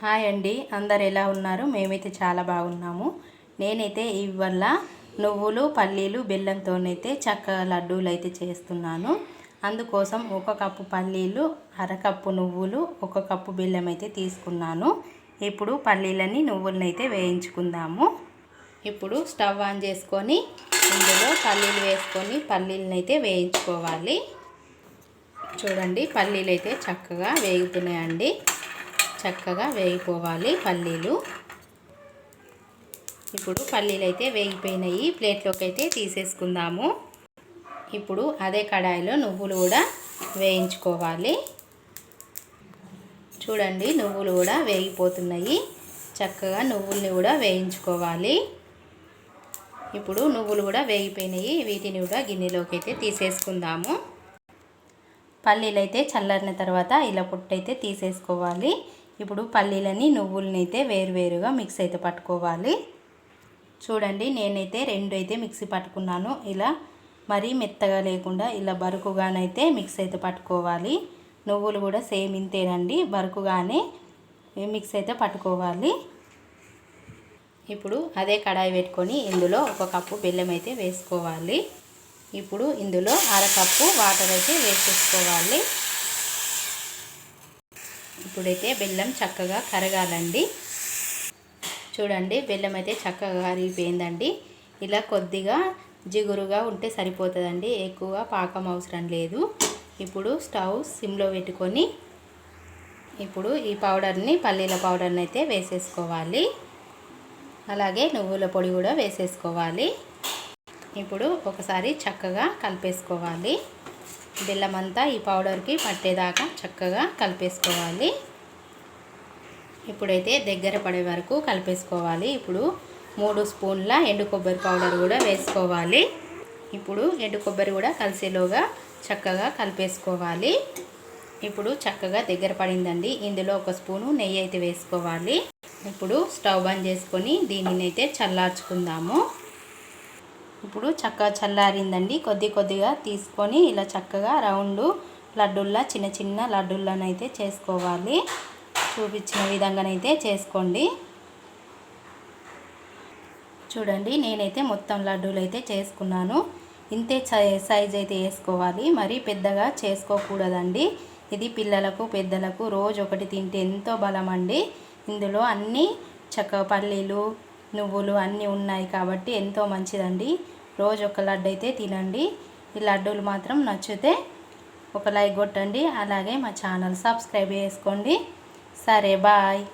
Hi అండి. అందరు ఎలా ఉన్నారు? మేమైతే చాలా బాగున్నాము. నేనైతే ఇవల్ల నువ్వులు పల్లీలు బెల్లంతోనైతే చక్కగా లడ్డూలు అయితే చేస్తున్నాను. అందుకోసం ఒక కప్పు పల్లీలు అరకప్పు నువ్వులు ఒక కప్పు బెల్లం అయితే తీసుకున్నాను. ఇప్పుడు పల్లీలని నువ్వులనైతే వేయించుకుందాము. ఇప్పుడు స్టవ్ ఆన్ చేసుకొని ఇందులో పల్లీలు వేసుకొని పల్లీలనైతే వేయించుకోవాలి. చూడండి పల్లీలు అయితే చక్కగా వేగుతున్నాయండి. చక్కగా వేగిపోవాలి పల్లీలు. ఇప్పుడు పల్లీలు అయితే వేగిపోయినాయి. ప్లేట్లోకి అయితే తీసేసుకుందాము. ఇప్పుడు అదే కడాయిలో నువ్వులు కూడా వేయించుకోవాలి. చూడండి నువ్వులు కూడా వేగిపోతున్నాయి. చక్కగా నువ్వుల్ని కూడా వేయించుకోవాలి. ఇప్పుడు నువ్వులు కూడా వేగిపోయినాయి. వీటిని కూడా గిన్నెలోకి అయితే తీసేసుకుందాము. పల్లీలు అయితే చల్లారిన తర్వాత ఇలా పొట్టయితే తీసేసుకోవాలి. ఇప్పుడు పల్లీలని నువ్వులని అయితే వేరువేరుగా మిక్స్ అయితే పట్టుకోవాలి. చూడండి నేనైతే రెండు అయితే మిక్సీ పట్టుకున్నాను. ఇలా మరీ మెత్తగా లేకుండా ఇలా బరుకుగానైతే మిక్స్ అయితే పట్టుకోవాలి. నువ్వులు కూడా సేమ్ ఇంతేనండి బరుకుగానే మిక్స్ అయితే పట్టుకోవాలి. ఇప్పుడు అదే కడాయి పెట్టుకొని ఇందులో ఒక కప్పు బెల్లం అయితే వేసుకోవాలి. ఇప్పుడు ఇందులో అరకప్పు వాటర్ అయితే వేసేసుకోవాలి. ఇప్పుడైతే బెల్లం చక్కగా కరగాలండి. చూడండి బెల్లం అయితే చక్కగా కరిగిపోయిందండి. ఇలా కొద్దిగా జిగురుగా ఉంటే సరిపోతుందండి. ఎక్కువ పాకం అవసరం లేదు. ఇప్పుడు స్టవ్ సిమ్లో పెట్టుకొని ఇప్పుడు ఈ పౌడర్ని పల్లీల పౌడర్ని అయితే వేసేసుకోవాలి. అలాగే నువ్వుల పొడి కూడా వేసేసుకోవాలి. ఇప్పుడు ఒకసారి చక్కగా కలిపేసుకోవాలి. బెల్లం అంతా ఈ పౌడర్కి పట్టేదాకా చక్కగా కలిపేసుకోవాలి. ఇప్పుడైతే దగ్గర పడే వరకు కలిపేసుకోవాలి. ఇప్పుడు మూడు స్పూన్ల ఎండు కొబ్బరి పౌడర్ కూడా వేసుకోవాలి. ఇప్పుడు ఎండు కొబ్బరి కూడా కలిసేలోగా చక్కగా కలిపేసుకోవాలి. ఇప్పుడు చక్కగా దగ్గర పడిందండి. ఇందులో ఒక స్పూను నెయ్యి అయితే వేసుకోవాలి. ఇప్పుడు స్టవ్ బంద్ చేసుకొని దీనిని అయితే చల్లార్చుకుందాము. ఇప్పుడు చక్కగా చల్లారిందండి. కొద్ది కొద్దిగా తీసుకొని ఇలా చక్కగా రౌండ్ లడ్డుల్లా చిన్న చిన్న లడ్డుల్లనైతే చేసుకోవాలి. చూపించిన విధంగానైతే చేసుకోండి. చూడండి నేనైతే మొత్తం లడ్డూలు అయితే చేసుకున్నాను. ఇంతే సైజ్ అయితే వేసుకోవాలి. మరీ పెద్దగా చేసుకోకూడదండి. ఇది పిల్లలకు పెద్దలకు రోజు ఒకటి తింటే ఎంతో బలం అండి ఇందులో అన్నీ చక్క పల్లీలు నువ్వులు అన్నీ ఉన్నాయి కాబట్టి ఎంతో మంచిదండి. రోజు ఒక లడ్డు అయితే తినండి. ఈ లడ్డూలు మాత్రం నచ్చితే ఒక లైక్ కొట్టండి. అలాగే మా ఛానల్ సబ్స్క్రైబ్ చేసుకోండి. సరే బాయ్.